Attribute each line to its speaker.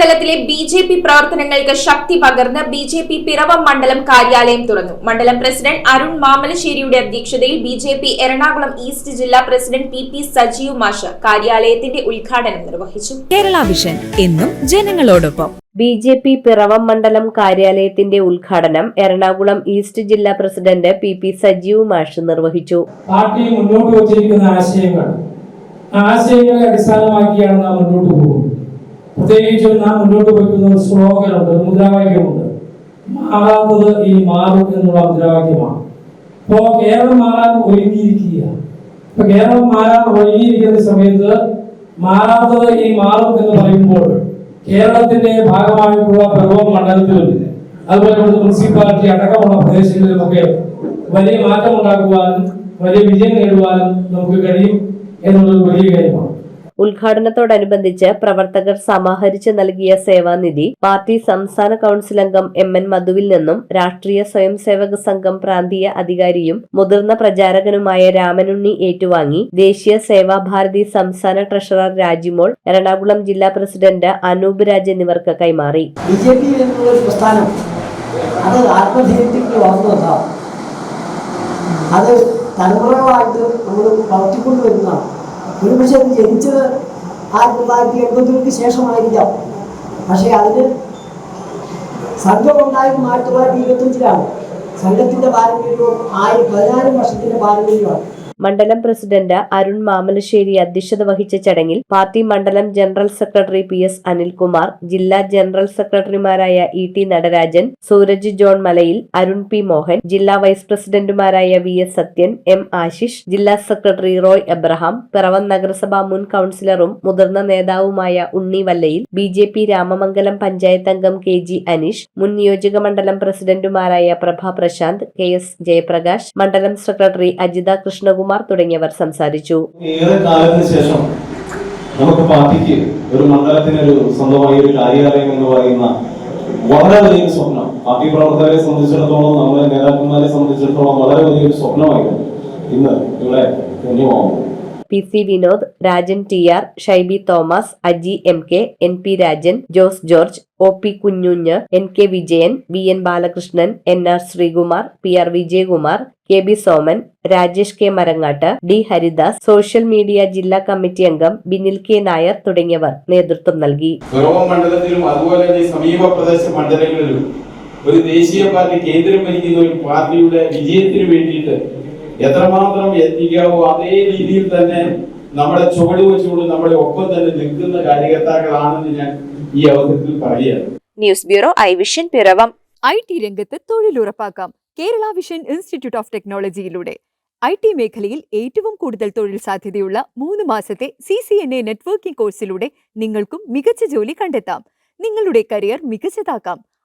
Speaker 1: മണ്ഡലത്തിലെ B J P പ്രവർത്തനങ്ങൾക്ക് ശക്തി പകർന്ന് ബി ജെ പി പിറവം മണ്ഡലം കാര്യാലയം തുറന്നു. മണ്ഡലം പ്രസിഡന്റ് അരുൺ മാമലശ്ശേരിയുടെ അധ്യക്ഷതയിൽ B J P Ernakulam east ജില്ലാ പ്രസിഡന്റ് പി പി സജീവ് മാഷ കാര്യാലയത്തിന്റെ ഉദ്ഘാടനം നിർവഹിച്ചു.
Speaker 2: കേരള വിഷൻ എന്നും ജനങ്ങളോടൊപ്പം.
Speaker 3: ബി ജെ പി പിറവം മണ്ഡലം കാര്യാലയത്തിന്റെ ഉദ്ഘാടനം എറണാകുളം ഈസ്റ്റ് ജില്ലാ പ്രസിഡന്റ് പി പി സജീവ് മാഷ് നിർവഹിച്ചു.
Speaker 4: പാർട്ടി മുന്നോട്ട് വച്ചിരിക്കുന്ന ആശയങ്ങൾ. ആ ആശയങ്ങളെ അടിസ്ഥാനമാക്കിയാണ് നാം മുന്നോട്ട് പോകുന്നത്. പ്രത്യേകിച്ചും നാം മുന്നോട്ട് വയ്ക്കുന്ന ഒരു മുദ്രാവാക്യമുണ്ട്. മാറാത്തത് ഇനി മാറും എന്നുള്ള മുദ്രാവാക്യമാണ്. അപ്പോൾ കേരളം മാറാൻ ഒരുങ്ങിയിരിക്കുക ഇപ്പൊ കേരളം മാറാൻ ഒരുങ്ങിയിരിക്കുന്ന സമയത്ത് മാറാത്തത് ഈ മാറും എന്ന് പറയുമ്പോൾ കേരളത്തിന്റെ ഭാഗമായിട്ടുള്ള പിറവം മണ്ഡലത്തിലും അതുപോലെ മുനിസിപ്പാലിറ്റി അടക്കമുള്ള പ്രദേശങ്ങളിലുമൊക്കെ വലിയ മാറ്റം ഉണ്ടാക്കുവാനും വലിയ വിജയം നേടുവാനും നമുക്ക് കഴിയും എന്നുള്ളത് വലിയ കാര്യമാണ്.
Speaker 3: ഉദ്ഘാടനത്തോടനുബന്ധിച്ച് പ്രവർത്തകർ സമാഹരിച്ച് നൽകിയ സേവാനിധി പാർട്ടി സംസ്ഥാന കൌൺസിൽ അംഗം എം എൻ മധുവിൽ നിന്നും രാഷ്ട്രീയ സ്വയം സേവക സംഘം പ്രാന്തീയ അധികാരിയും മുതിർന്ന പ്രചാരകനുമായ രാമനുണ്ണി ഏറ്റുവാങ്ങി. ദേശീയ സേവാഭാരതി സംസ്ഥാന ട്രഷറർ രാജിമോൾ എറണാകുളം ജില്ലാ പ്രസിഡന്റ് അനൂപ് രാജ് എന്നിവർക്ക് കൈമാറി.
Speaker 5: അത് തലമുറകളായിട്ട് നമ്മൾ വളർത്തിക്കൊണ്ട് വരുന്നതാണ് ഒരുപക്ഷെ അത് ജനിച്ചത് ആയിരത്തി തൊള്ളായിരത്തി എൺപതുകൾക്ക് ശേഷമായിരിക്കാം. പക്ഷേ അതിന് സംഘമുണ്ടായത് ആയിരത്തി തൊള്ളായിരത്തി ഇരുപത്തഞ്ചിലാണ് സംഘത്തിന്റെ പാരമ്പര്യവും ആയിരം പതിനായിരം വർഷത്തിന്റെ പാരമ്പര്യമാണ്
Speaker 3: മണ്ഡലം പ്രസിഡന്റ് അരുൺ മാമലശ്ശേരി അധ്യക്ഷത വഹിച്ച ചടങ്ങിൽ പാർട്ടി മണ്ഡലം general secretary P S Anilkumar ജില്ലാ ജനറൽ സെക്രട്ടറിമാരായ E T Natarajan Sooraj John Malayil Arun P Mohan ജില്ലാ വൈസ് പ്രസിഡന്റുമാരായ V S Sathyan M Ashish ജില്ലാ സെക്രട്ടറി റോയ് എബ്രഹാം പിറവം നഗരസഭാ മുൻ കൌൺസിലറും മുതിർന്ന നേതാവുമായ Unni Vallayil B J P Ramamangalam panchayat അംഗം കെ ജി അനീഷ് മുൻ നിയോജക മണ്ഡലം പ്രസിഡന്റുമാരായ പ്രഭ പ്രശാന്ത് കെ എസ് ജയപ്രകാശ് മണ്ഡലം സെക്രട്ടറി അജിത കൃഷ്ണകുമാർ തുടങ്ങിയവർ സംസാരിച്ചു.
Speaker 6: ഏറെ കാലത്തിന് ശേഷം നമുക്ക് പാർട്ടിക്ക് ഒരു മണ്ഡലത്തിന് ഒരു സ്വന്തമായി ഒരു കാര്യാലയം എന്ന് പറയുന്ന വളരെ വലിയ സ്വപ്നം. പാർട്ടി പ്രവർത്തകരെ സംബന്ധിച്ചിടത്തോളം നമ്മുടെ നേതാക്കന്മാരെ സംബന്ധിച്ചിടത്തോളം വളരെ വലിയൊരു സ്വപ്നമായിരുന്നു ഇന്ന് ഇവിടെ ധന്യമാവുന്നു
Speaker 3: P C Vinod Rajan T R Shaiby Thomas Aji M K N P Rajan Jose George O P കുഞ്ഞുഞ്ഞ് N K Vijayan V N Balakrishnan N R Sreekumar P R Vijayakumar K B Soman Rajesh K Marangattu D Haridas social media ജില്ലാ committee അംഗം Binil K Nair തുടങ്ങിയവർ നേതൃത്വം നൽകി.
Speaker 7: മണ്ഡലത്തിലും അതുപോലെ തന്നെ സമീപ പ്രദേശ മണ്ഡലങ്ങളിലും ഒരു ദേശീയ പാർട്ടി കേന്ദ്രം ഭരിക്കുന്ന ഒരു പാർട്ടിയുടെ വിജയത്തിന് വേണ്ടിയിട്ട് എത്രമാത്രം എത്തിക്കാവോ അതേ രീതിയിൽ തന്നെ നമ്മുടെ ചുവട് വെച്ചുകൊണ്ട് നമ്മുടെ ഒപ്പം തന്നെ നിൽക്കുന്ന കാര്യകർത്താക്കളാണെന്ന് ഞാൻ ഈ അവസരത്തിൽ പറയുകയാണ്.
Speaker 1: News bureau I Vision Piravom.
Speaker 2: I T രംഗത്ത് തൊഴിലുറപ്പാക്കാം. കേരള വിഷൻ ഇൻസ്റ്റിറ്റ്യൂട്ട് ഓഫ് ടെക്നോളജിയിലൂടെ. ഐ ടി മേഖലയിൽ ഏറ്റവും കൂടുതൽ തൊഴിൽ സാധ്യതയുള്ള മൂന്ന് മാസത്തെ C C N A networking കോഴ്സിലൂടെ നിങ്ങൾക്കും മികച്ച ജോലി കണ്ടെത്താം. നിങ്ങളുടെ കരിയർ മികച്ചതാക്കാം.